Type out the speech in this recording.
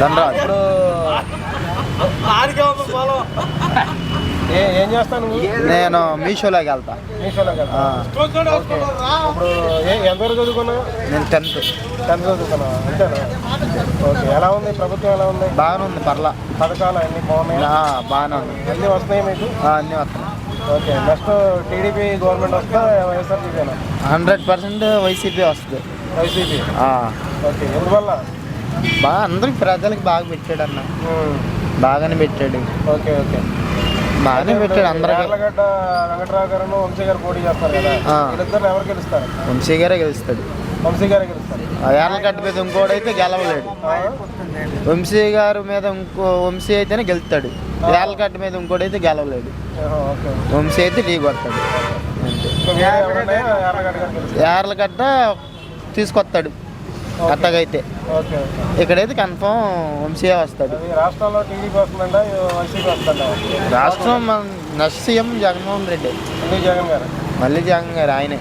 ధనరాజ్. ఇప్పుడు ఏ ఏం చేస్తాను నేను మీషోలోకి వెళ్తా. మీషోలో కదా ఆ, ఓకే. ఇప్పుడు ఏ ఎంతవరకు చదువుకున్నావు? నేను టెన్త్. టెన్త్ చదువుకున్నావు? అంతేనా? ఓకే ఎలా ఉంది? ప్రభుత్వం ఎలా ఉంది? బాగానే ఉంది పర్లా. పథకాలు అన్నీ బాగున్నాయి? బాగానే ఉంది. అన్నీ వస్తున్నాయి మీకు? అన్నీ వస్తున్నాయి. ఓకే నెక్స్ట్ టీడీపీ గవర్నమెంట్ వస్తే వైఎస్ఆర్సీపీనా? హండ్రెడ్ పర్సెంట్ వైసీపీ వస్తుంది. వైసీపీ? ఆ, ఓకే ఎందువల్ల? బాగా అందరికి ప్రజలకు బాగా పెట్టాడు అన్న బాగానే పెట్టాడు. Okay okay. బాగానే పెట్టాడు అందరికి. యార్లగడ్డ వెంకట్రావు గారు వంశీ గారు పోటీ చేస్తారు కదా. వీళ్ళిద్దరు ఎవరు గెలుస్తారు? వంశీ గారే గెలుస్తాడు. వంశీ గారే గెలుస్తారు. ఆ ఏర్లగడ్డ మీద ఇంకోడైతే గెలవలేడు? వంశీ గారి మీద ఇంకో వంశీ అయితేనే గెలుస్తాడు ఏర్లగడ్డ మీద ఇంకోడైతే గెలవలేడు. వంశీ అయితే ఢీ కొడతాడు. యార్లగడ్డ తీసుకొస్తాడు. అట్టగైతే. ఇక్కడైతే కన్ఫామ్ వంశీయే వస్తాడు. రాష్ట్రంలో టీడీపీ వస్తుందంట వైసీపీ వస్తుందంట. రాష్ట్రం నెక్స్ట్ సీఎం జగన్మోహన్ రెడ్డి. అన్ని జగన్ గారు. మళ్ళీ జగన్ గారు ఆయనే.